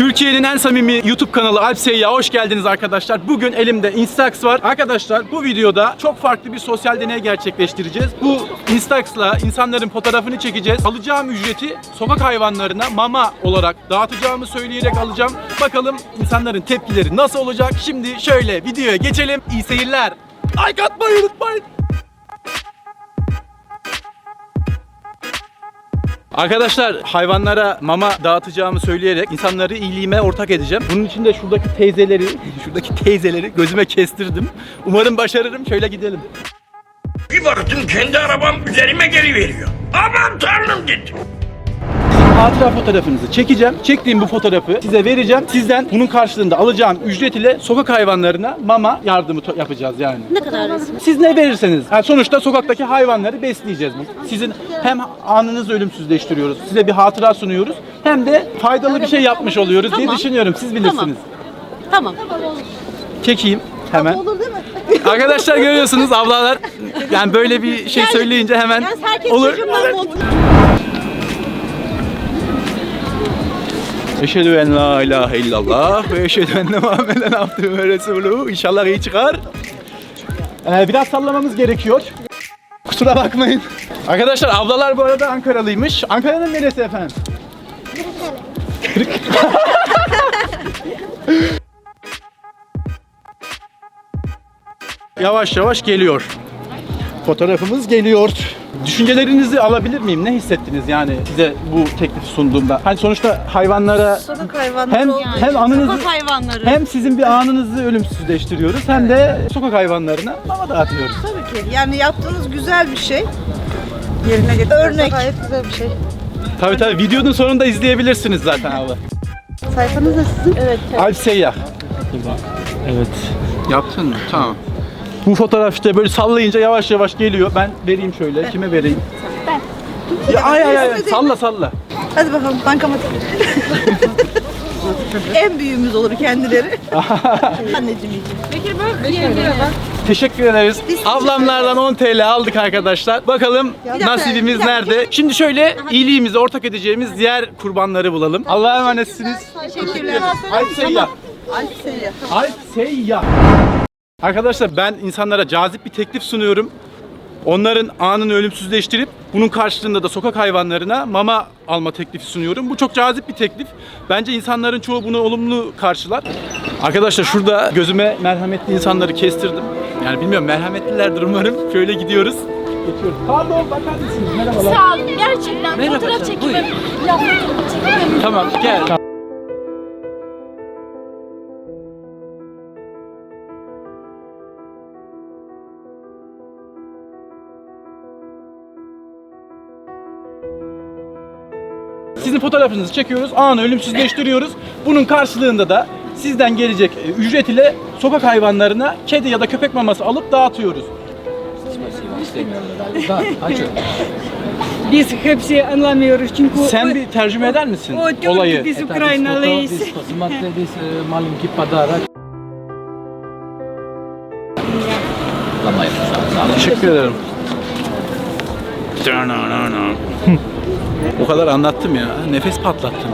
Türkiye'nin en samimi YouTube kanalı Alp Seyyah hoş geldiniz arkadaşlar. Bugün elimde Instax var. Arkadaşlar bu videoda çok farklı bir sosyal deney gerçekleştireceğiz. Bu Instax'la insanların fotoğrafını çekeceğiz. Alacağım ücreti sokak hayvanlarına mama olarak dağıtacağımı söyleyerek alacağım. Bakalım insanların tepkileri nasıl olacak? Şimdi şöyle videoya geçelim. İyi seyirler. Like atmayı unutmayın. Arkadaşlar hayvanlara mama dağıtacağımı söyleyerek insanları iyiliğime ortak edeceğim. Bunun için de şuradaki teyzeleri, şuradaki teyzeleri gözüme kestirdim. Umarım başarırım. Şöyle gidelim. Bir baktım kendi arabam üzerime geliveriyor. Aman tanrım dedim. Hatıra fotoğrafınızı çekeceğim. Çektiğim bu fotoğrafı size vereceğim. Sizden bunun karşılığında alacağım ücret ile sokak hayvanlarına mama yardımı yapacağız yani. Ne kadar resim? Siz ne verirseniz. Yani sonuçta sokaktaki hayvanları besleyeceğiz. bu. Sizin hem anınızı ölümsüzleştiriyoruz, size bir hatıra sunuyoruz. Hem de faydalı bir şey yapmış oluyoruz diye Tamam. düşünüyorum. Siz bilirsiniz. Tamam. Çekeyim hemen. Arkadaşlar görüyorsunuz ablalar yani böyle bir şey söyleyince hemen Yalnız herkes olur. Eşhedü en la ilahe illallah ve eşhedü enne Muhammeden abdühü ve resulühü. İnşallah iyi çıkar. Ee, biraz sallamamız gerekiyor. Kusura bakmayın. Arkadaşlar ablalar bu arada Ankaralıymış. Ankara'nın neresi efendim? Yavaş yavaş geliyor. Fotoğrafımız geliyor. Düşüncelerinizi alabilir miyim? Ne hissettiniz yani size bu teklifi sunduğumda? Hani sonuçta hayvanlara Sokak hayvanları hem olduğu hem anınızı Sokak hayvanları. hem sizin bir anınızı ölümsüzleştiriyoruz hem de sokak hayvanlarına mama dağıtıyoruz. Tabii ki. Yani yaptığınız güzel bir şey. yerine getirirse Örnek. gayet güzel bir şey. Tabii tabii videonun sonunda izleyebilirsiniz zaten abla. Sayfanız da sizin. Evet. Alp Seyyah. Evet. Yaptın mı? Tamam. Bu fotoğraf işte böyle sallayınca yavaş yavaş geliyor. Ben vereyim şöyle. Kime vereyim? Ben. Ya, ay ay ay. Salla salla. Hadi bakalım bankamatik. en büyüğümüz olur kendileri. Anneciğim. Teşekkür ederiz. Ablamlardan 10 TL aldık arkadaşlar. Bakalım dakika, nasibimiz dakika. nerede? Şimdi şöyle iyiliğimizi ortak edeceğimiz diğer kurbanları bulalım. Allah'a emanetsiniz. Teşekkürler. Alp Seyyah. Alp Seyyah. Alp Seyyah. Arkadaşlar ben insanlara cazip bir teklif sunuyorum. Onların anını ölümsüzleştirip bunun karşılığında da sokak hayvanlarına mama alma teklifi sunuyorum. Bu çok cazip bir teklif. Bence insanların çoğu bunu olumlu karşılar. Arkadaşlar şurada gözüme merhametli insanları kestirdim. Yani bilmiyorum merhametlilerdir umarım. Şöyle gidiyoruz. Geçiyoruz. Pardon bakar mısınız? Merhabalar. Sağ olun gerçekten. Fotoğraf çekimi. Ya fotoğraf çekimi. Tamam gel. fotoğrafınızı çekiyoruz. Anı ölümsüzleştiriyoruz. Bunun karşılığında da sizden gelecek e, ücret ile sokak hayvanlarına kedi ya da köpek maması alıp dağıtıyoruz. Biz hepsi anlamıyoruz çünkü Sen bir tercüme eder misin o Türk, olayı? biz e Ukraynalıyız. E, malum ki padarak. Teşekkür ederim. o kadar anlattım ya. Nefes patlattım.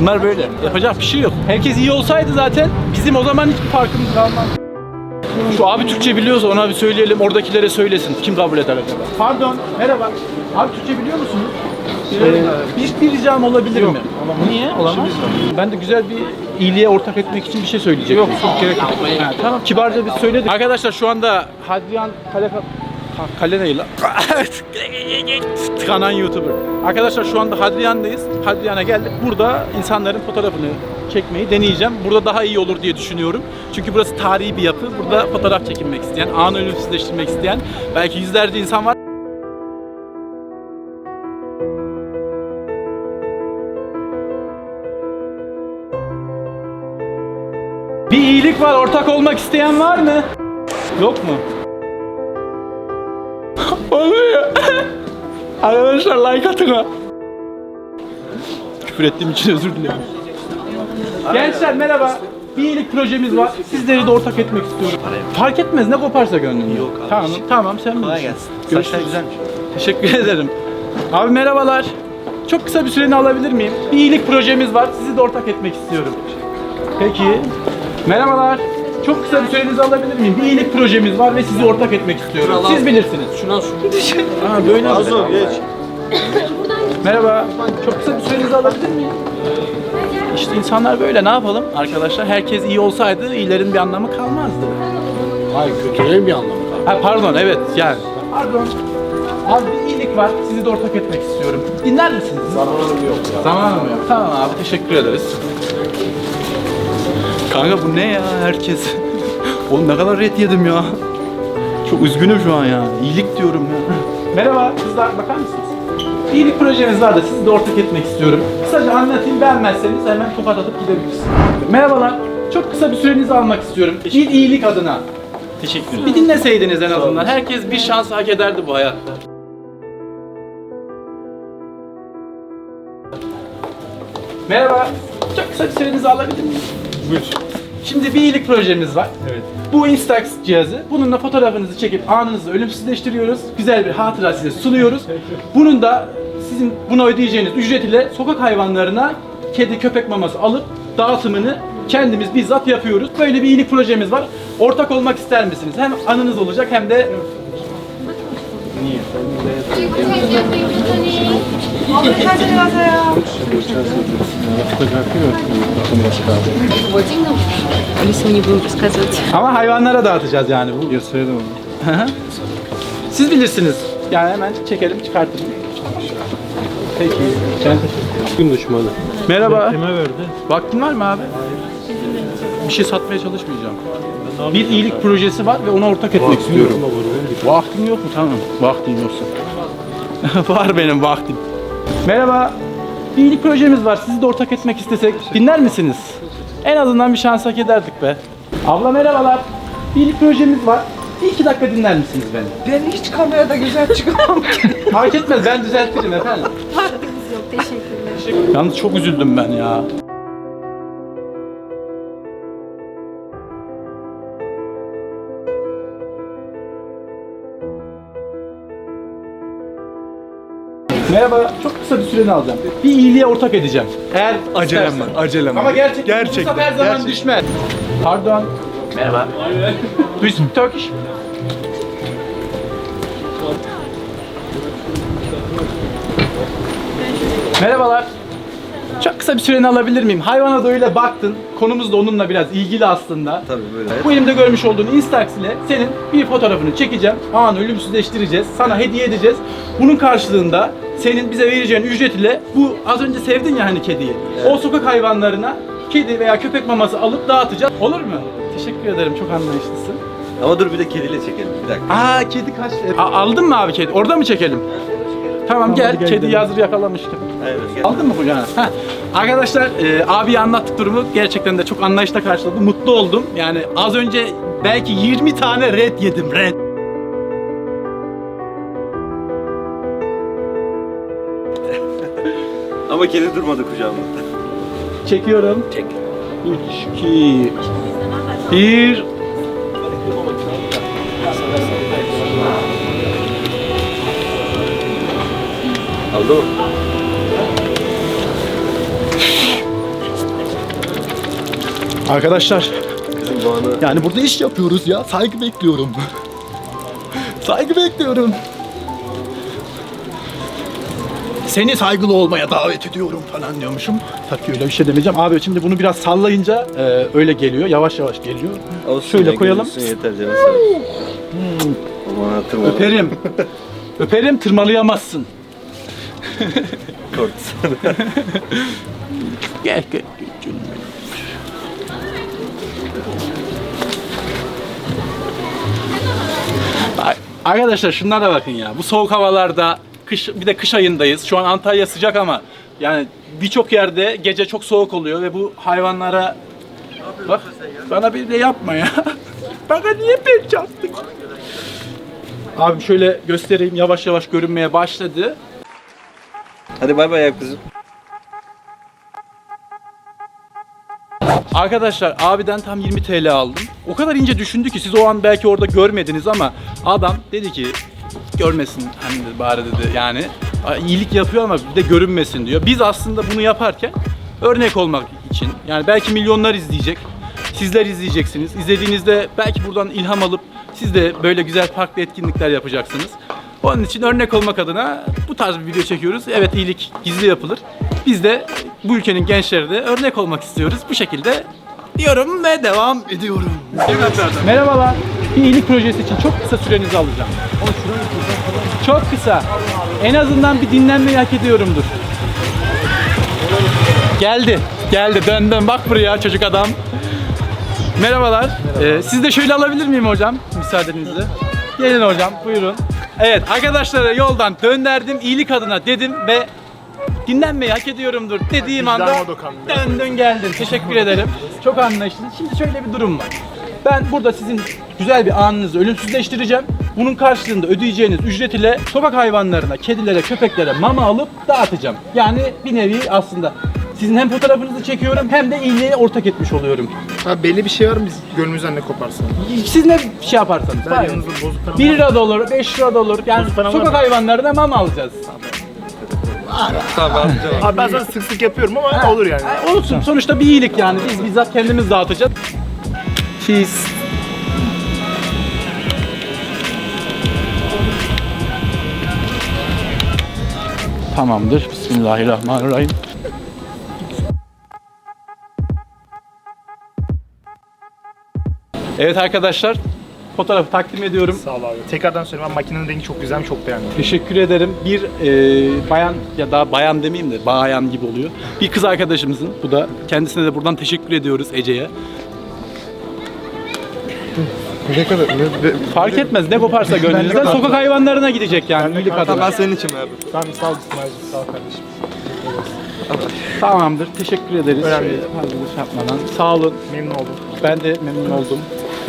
Bunlar böyle. Yapacak bir şey yok. Herkes iyi olsaydı zaten bizim o zaman hiçbir farkımız kalmaz. Şu abi Türkçe biliyorsa ona bir söyleyelim, oradakilere söylesin. Kim kabul eder acaba? Pardon, merhaba. Abi Türkçe biliyor musunuz? Ee, bir, bir ricam olabilir mi? Niye? Olamaz. Ben de güzel bir iyiliğe ortak etmek için bir şey söyleyecektim. Yok, yok gerek yok. Ha, tamam, kibarca biz söyledik. Arkadaşlar şu anda Hadrian Kale... Ka- Kale ne lan? Tıkanan YouTuber. Arkadaşlar şu anda Hadrian'dayız. Hadrian'a geldik. Burada insanların fotoğrafını çekmeyi deneyeceğim. Burada daha iyi olur diye düşünüyorum. Çünkü burası tarihi bir yapı. Burada fotoğraf çekinmek isteyen, anı ölümsüzleştirmek isteyen belki yüzlerce insan var. Bir iyilik var. Ortak olmak isteyen var mı? Yok mu? Arkadaşlar like atın ha. Küfür ettiğim için özür dilerim. Gençler merhaba. Bir iyilik projemiz var. Sizleri de ortak etmek istiyorum. Fark etmez ne koparsa gönlüm. Yok abi. Tamam tamam sen Kolay gelsin. Saçlar güzelmiş. Teşekkür ederim. Abi merhabalar. çok kısa bir süreni alabilir miyim? Bir iyilik projemiz var. Sizi de ortak etmek istiyorum. Peki. Merhabalar. Çok kısa bir sürenizi alabilir miyim? Bir iyilik projemiz var ve sizi ortak etmek istiyorum. Siz bilirsiniz. Şunu al şunu. Ha böyle Az geç. Merhaba. Çok kısa bir sürenizi alabilir miyim? İşte insanlar böyle ne yapalım arkadaşlar? Herkes iyi olsaydı iyilerin bir anlamı kalmazdı. Hayır kötülerin bir anlamı. Ha pardon evet yani. Pardon. Abi bir iyilik var. Sizi de ortak etmek istiyorum. Dinler misiniz? Zamanım yok. Zamanım yok. Tamam abi teşekkür ederiz. Kanka bu ne ya herkes? Oğlum ne kadar red yedim ya. Çok üzgünüm şu an ya. İyilik diyorum ya. Merhaba kızlar bakar mısınız? İyilik projemiz var da sizi de ortak etmek istiyorum. Kısaca anlatayım beğenmezseniz hemen tokat atıp gidebilirsiniz. Merhabalar. Çok kısa bir sürenizi almak istiyorum. Bir iyilik adına. Teşekkür ederim. Bir dinleseydiniz en azından. Herkes bir şans hak ederdi bu hayatta. Merhaba. Çok kısa bir sürenizi alabilir miyim? Buyur. Şimdi bir iyilik projemiz var. Evet. Bu Instax cihazı. Bununla fotoğrafınızı çekip anınızı ölümsüzleştiriyoruz. Güzel bir hatıra size sunuyoruz. Bunun da sizin buna ödeyeceğiniz ücret ile sokak hayvanlarına kedi köpek maması alıp dağıtımını kendimiz bizzat yapıyoruz. Böyle bir iyilik projemiz var. Ortak olmak ister misiniz? Hem anınız olacak hem de Алиса не будем рассказывать. ama hayvanlara dağıtacağız yani bu. Gösterelim onu. Siz bilirsiniz. Yani hemen çekelim çıkartalım. Peki. Gün düşmanı. Merhaba. Kime verdi? Vaktin var mı abi? Bir şey satmaya çalışmayacağım. Bir iyilik projesi var ve ona ortak etmek istiyorum. Vaktin yok mu? Tamam. Vaktin yoksa. var benim vaktim. Merhaba. Bir iyilik projemiz var. Sizi de ortak etmek istesek dinler misiniz? En azından bir şans hak ederdik be. Abla merhabalar. Bir iyilik projemiz var. Bir iki dakika dinler misiniz beni? Ben hiç kamerada güzel çıkamam ki. Fark etmez ben düzeltirim efendim. Vaktimiz yok. Teşekkürler. Yalnız çok üzüldüm ben ya. Merhaba, çok kısa bir süreni alacağım. Bir iyiliğe ortak edeceğim. Eğer Acelem var, acelem var. Ama gerçekten, Gerçekten, bu sefer zaman gerçekten. düşmez. Pardon. Merhaba. Do you speak Turkish? Merhabalar. Çok kısa bir süreni alabilir miyim? Hayvana da öyle baktın. Konumuz da onunla biraz ilgili aslında. Tabii böyle. Bu elimde görmüş olduğun Instax ile senin bir fotoğrafını çekeceğim. Anı ölümsüzleştireceğiz. Sana hediye edeceğiz. Bunun karşılığında senin bize vereceğin ücret ile bu az önce sevdin ya hani kediyi. O sokak hayvanlarına kedi veya köpek maması alıp dağıtacağız. Olur mu? Teşekkür ederim. Çok anlayışlısın. Ama dur bir de kediyle çekelim. Bir dakika. Aa kedi kaç? A- aldın mı abi kedi? Orada mı çekelim? Tamam gel. Kedi hazır yakalamıştım. Evet. gel. Aldın mı kucağına? Heh. Arkadaşlar e, abi anlattık durumu gerçekten de çok anlayışla karşıladı. Mutlu oldum. Yani az önce belki 20 tane red yedim red. Ama kedi durmadı kucağımda. Çekiyorum. Çek. 3, 2, 1. Aldı mı? Arkadaşlar Kızım bu anı yani burada iş yapıyoruz ya. Saygı bekliyorum. Saygı bekliyorum. Seni saygılı olmaya davet ediyorum falan diyormuşum. Tabii öyle bir şey demeyeceğim. Abi şimdi bunu biraz sallayınca e, öyle geliyor. Yavaş yavaş geliyor. Olsun Şöyle ya, koyalım. Yeter canım. Aman hatırma. Öperim. Öperim tırmalayamazsın. Korksun. Gel gel. gel Arkadaşlar şunlara bakın ya. Bu soğuk havalarda kış bir de kış ayındayız. Şu an Antalya sıcak ama yani birçok yerde gece çok soğuk oluyor ve bu hayvanlara bak bana bir de yapma ya. Bana niye pençe attık? Abi şöyle göstereyim yavaş yavaş görünmeye başladı. Hadi bay bay yap kızım. Arkadaşlar abiden tam 20 TL aldım. O kadar ince düşündü ki siz o an belki orada görmediniz ama adam dedi ki görmesin hani dedi, bari dedi yani. iyilik yapıyor ama bir de görünmesin diyor. Biz aslında bunu yaparken örnek olmak için yani belki milyonlar izleyecek. Sizler izleyeceksiniz. İzlediğinizde belki buradan ilham alıp siz de böyle güzel farklı etkinlikler yapacaksınız. Onun için örnek olmak adına bu tarz bir video çekiyoruz. Evet iyilik gizli yapılır. Biz de bu ülkenin gençleri de örnek olmak istiyoruz. Bu şekilde diyorum ve devam ediyorum. Merhabalar. Bir iyilik projesi için çok kısa sürenizi alacağım. Çok kısa. En azından bir dinlenmeyi hak ediyorumdur. Geldi. Geldi. Dön dön bak buraya çocuk adam. Merhabalar. Ee, siz de şöyle alabilir miyim hocam? Müsaadenizle. Gelin hocam buyurun. Evet arkadaşlara yoldan döndürdüm iyilik adına dedim ve dinlenmeyi hak ediyorumdur dediğim anda döndün geldin. Teşekkür ederim. Çok anlayışlı. Şimdi şöyle bir durum var. Ben burada sizin güzel bir anınızı ölümsüzleştireceğim. Bunun karşılığında ödeyeceğiniz ücret ile sokak hayvanlarına, kedilere, köpeklere mama alıp dağıtacağım. Yani bir nevi aslında sizin hem fotoğrafınızı çekiyorum hem de iyiliğe ortak etmiş oluyorum. Abi belli bir şey var mı biz gönlümüzden ne koparsa? Siz ne şey yaparsanız. Ben Hayır. yanınızda bozuk param 1 lira da olur, 5 lira da olur. Yani Bozuk param var sokak mı? hayvanlarına mama alacağız. Abi ben sana sık sık yapıyorum ama olur yani. Ha, olsun. Sonuçta bir iyilik yani. Biz bizzat kendimiz dağıtacağız. Cheese. Tamamdır. Bismillahirrahmanirrahim. Evet arkadaşlar, fotoğrafı takdim ediyorum. Sağ ol abi. Tekrardan söyleyeyim ben makinenin rengi çok güzel çok beğendim. Teşekkür ederim. Bir e, bayan ya da bayan demeyeyim de bayan gibi oluyor. Bir kız arkadaşımızın bu da. Kendisine de buradan teşekkür ediyoruz Ece'ye. Ne kadar? Ne, Fark etmez ne koparsa gönlünüzden sokak hayvanlarına gidecek yani iyilik adına. senin için abi. Tamam sağ ol İsmail'cim sağ ol kardeşim. Tamamdır. Teşekkür ederiz. Önemli şey yapmadan. Sağ olun. Memnun oldum. Ben de memnun oldum.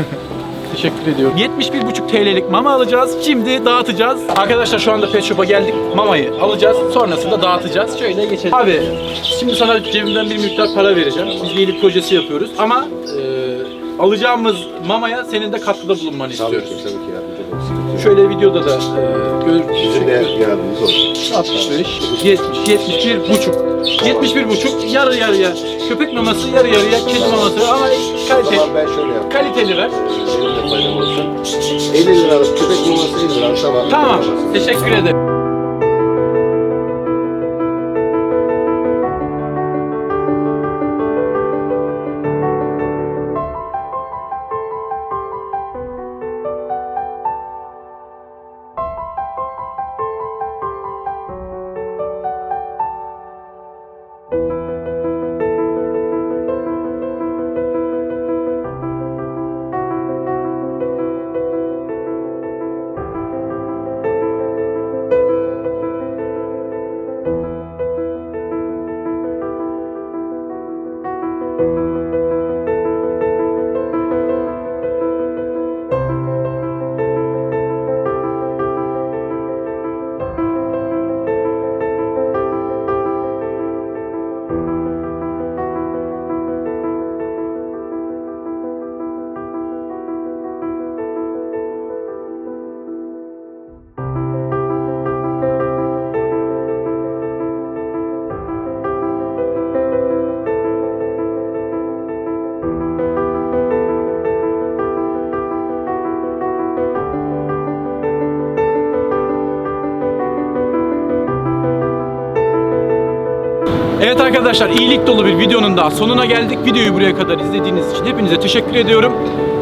Teşekkür ediyorum. 71,5 TL'lik mama alacağız. Şimdi dağıtacağız. Arkadaşlar şu anda Pet Shop'a geldik. Mamayı alacağız. Sonrasında dağıtacağız. Şöyle geçelim. Abi şimdi sana cebimden bir miktar para vereceğim. Biz iyilik projesi yapıyoruz. Ama e, alacağımız mamaya senin de katkıda bulunmanı Tabii ki, istiyoruz. tabii ki yardımcı. Şöyle videoda da e, gör, Bizim de yardımcımız olur. 65, 70, 71 buçuk. 71 buçuk yarı yarıya. Köpek maması yarı yarıya kedi maması ama ben şöyle yapayım. kaliteli ver. Benim de paydam olsun. 50 liralık köpek maması 50 liralık sabah. Tamam. Teşekkür ederim. Arkadaşlar iyilik dolu bir videonun daha sonuna geldik. Videoyu buraya kadar izlediğiniz için hepinize teşekkür ediyorum.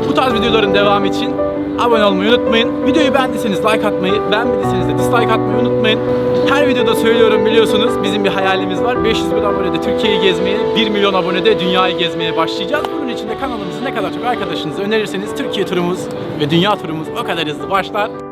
Bu tarz videoların devamı için abone olmayı unutmayın. Videoyu beğendiyseniz like atmayı, beğenmediyseniz de dislike atmayı unutmayın. Her videoda söylüyorum biliyorsunuz bizim bir hayalimiz var. 500 bin abonede Türkiye'yi gezmeye, 1 milyon abonede dünyayı gezmeye başlayacağız. Bunun için de kanalımızı ne kadar çok arkadaşınıza önerirseniz Türkiye turumuz ve dünya turumuz o kadar hızlı başlar.